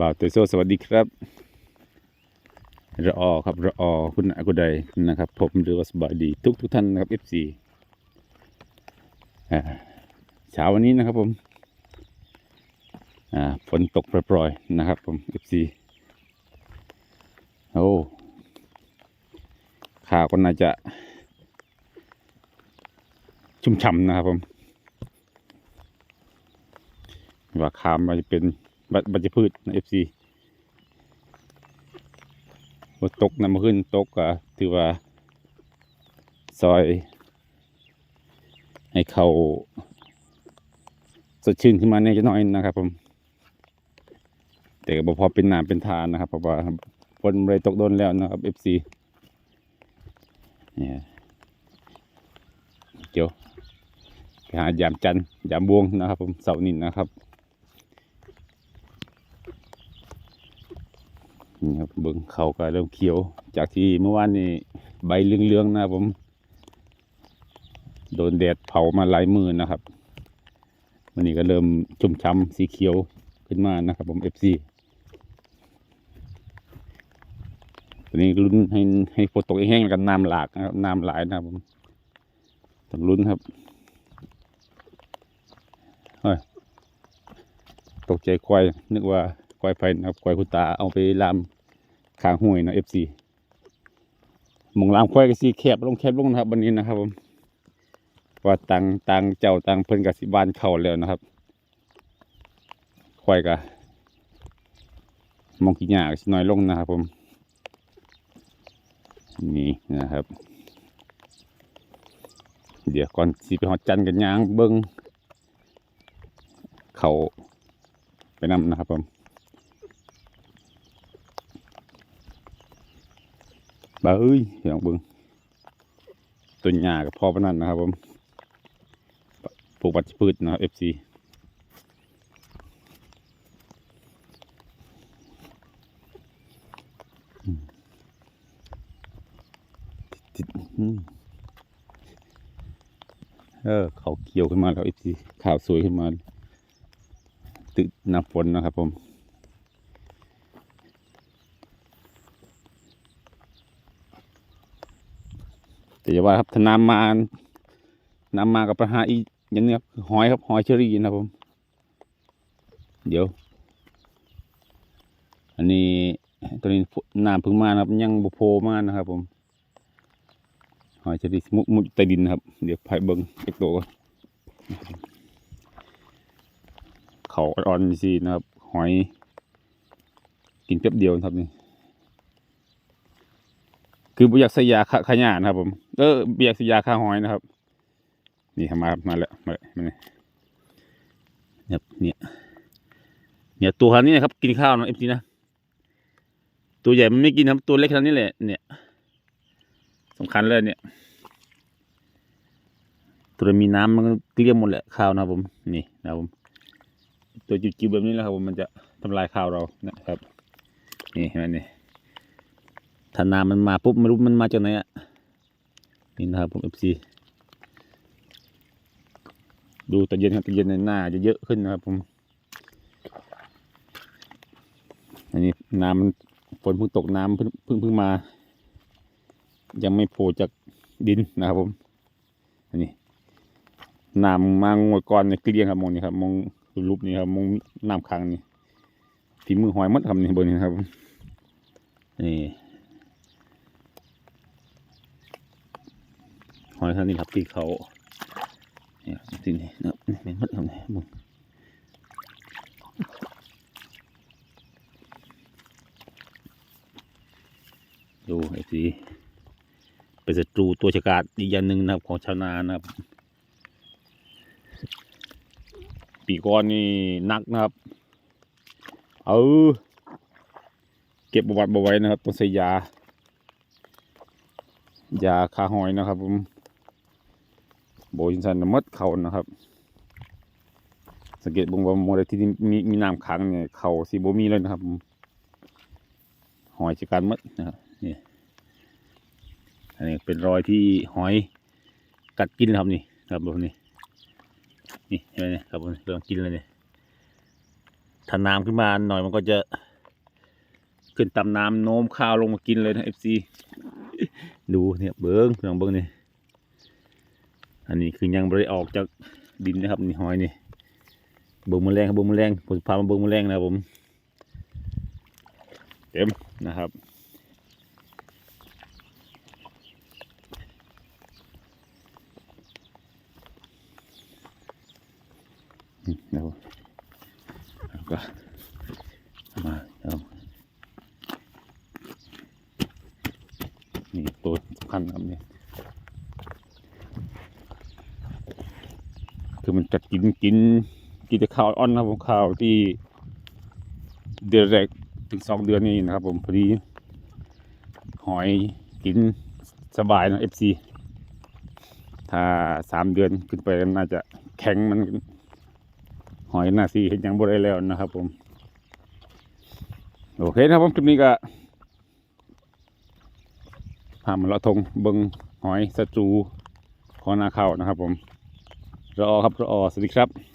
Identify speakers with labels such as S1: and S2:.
S1: บ่าวเตโซสวัสดีครับรออครับรออคุณอากุใดนะครับ ผมหรือว่าสบายดีทุกทุกท่านนะครับ FC อ่าเช้าวันนี้นะครับผมฝนตกปล่อยๆนะครับ ผม FC โอ้ข่าวก็น่าจะ ชุ่มฉ่ำนะครับผมว่าคามมันจะเป็น บับัจพืชเอฟซีตกนำมาขึ้นตกก็ถือว่า ซอย ให้เขาสดชื่นขึ้นมาแน่จะน้อยนะครับผมแต่ก็บพอเป็นน้ำเป็นทานนะครับเพราะว่าฝนไม่ได้ตกโดนแล้วนะครับเอฟซีเนี่ยเจียวไปหายามจันยามบวงนะครับ ผมเสาร์นี้นะครับ นี่ครับเบิ่งเขาก็เริ่มเขียว จากที่เมื่อวานนี้ใบเหลืองๆนะผม โดนแดดเผามาหลายมือนะครับวันนี้ก็เริ่มชุ่มช้ำสีเขียวขึ้นมานะครับผม FC ตอนนี้ลุ้นให้ให้ฝนตกแห้งแล้วกันน้ำหลากนะครับน้ำหลายนะครับผมต้องลุ้นครับเฮ้ยตกใจควายนึกว่าควายไฟนะครับควายคุณตาเอาไปลาม ขางห้วยนะ FC หมองลามควายก็สีแคบลงแคบลงนะครับวันนี้นะครับผมว่าตังตังเจ้าตังเพิ่นกับสิบานเข้าแล้วนะครับควายกะมองขี้หยาก็สิน้อยลงนะครับผมนี่นะครับ เดี๋ยวก่อนสิไปหอดจันกันยางเบิ้งเขาไปนำนะครับผม บ้าเอ้ยเสียงเบิ้งต้นหญ้ากับพ่อพนันนะครับผมปลูกวัชพืชนะครับ FC อืมติดอืมเออเขาเขียวขึ้นมาแล้ว FC ข่าวสวยขึ้นมา ตึกน้ำฝนนะครับผม แต่อย่าว่าครับถ้าน้ำมาน้ำมากับปัญหาอีกอย่างเนี้ยหอยครับหอยเชอรี่นะครับผม เดี๋ยว อันนี้ตอนนี้น้ำเพิ่งมานะครับ ยังบุโพมานะครับ ผมหอยเชอรี่มุดมุดใต้ดินนะครับ เดี๋ยวไผ่เบิ้งเอกโตก่อนเขาอ่อนๆสินะครับ หอย กินแป๊บเดียวครับนี่คือบุอยากใส่ยาขยะนะครับผม เออเบียากใส่ยาฆ่าหอยนะครับ นี่ครับมามาแล้วมาแล้วมาเนี่ยเนี่ยเนี่ยตัวขนาดนี้นะครับ กินข้าวนะเอฟซีนะตัวใหญ่มันไม่กินครับตัวเล็กขนานี้แหละเนี่ยสำคัญเลยเนี่ย ตัวมีน้ำมันก็เกลี้ยงหมดแหละข้าวนะครับผมนี่นะครับผมตัวจิ๋วๆแบบนี้แหละครับผมมันจะทำลายข้าวเรานะครับ นี่เห็นไหมนี่ถ้าน้ำมันมาปุ๊บไม่รู้มันมาจากไหนอะ นี่นะครับผมเอฟซีดูตอนเย็นครับตอนเย็นในหน้าจะเยอะขึ้นนะครับผมอันนี้น้ำฝนเพิ่งตกน้ำเพิ่งเพิ่งเพิ่งมา ยังไม่โผล่จากดินนะครับผมอันนี้น้ำมางวดก่อนในเกลี้ยงครับมองนี่ครับมองรูปนี้ครับมองน้ำขังนี่ฝีมือหอยมัดครับนี่บนนี้ครับนี่ หอย ท่านี้ครับที่เขาเนี่ยที่นี่นะครับแมงมัดครับเนี่ยมึงดูไอ้สีเป็นศัตรูตัวฉกาจอีกอย่างหนึ่งนะครับของชาวนานะครับ ปีกอนนี่นักนะครับ เออเก็บประวัติเอาไว้นะครับต้องใส่ยายาคาหอยนะครับผม โบยินสันน่ะหมดเขานะครับ สังเกตบงว่าโมเดลที่มีมีน้ำขังเนี่ยเขาสีโบมีเลยนะครับ หอยจัดการมดนะครับนี่อันนี้เป็นรอยที่หอยกัดกินนะครับนี่ครับผมนี่นี่เห็นไหมเนี่ยครับผมเริ่มกินเลยเนี่ยถ้าน้ำขึ้นมาหน่อยมันก็จะขึ้นตามน้ำโน้มข้าวลงมากินเลยนะเอฟซีดูเนี่ยเบิ้งลองเบิ้งนี่ อันนี้คือยังไม่ได้ออกจากดินนะครับนี่หอยนี่เบิ้งแมลงครับเบิ้งแมลงผมพามาเบิ้งแมลงนะผม เต็มนะครับเดี๋ยวแล้วก็มาเอานี่ตัวสำคัญครับนี่ คือมันจะกินกินกินแต่ข้าวอ่อนนะครับผมข้าวที่เดือนแรกถึงสองเดือนนี่นะครับ ผมพอดีหอยกินสบายนะเอฟซีถ้าสามเดือนขึ้นไปน่าจะแข็งมัน หอยหน้าซีเห็นยังบ่ได้แล้วนะครับ ผม โอเคนะครับผมคลิปนี้ก็พามาเลาะทงเบิงหอยสจูของนาข้าวนะครับ ผม รอครับรอสวัสดีครับ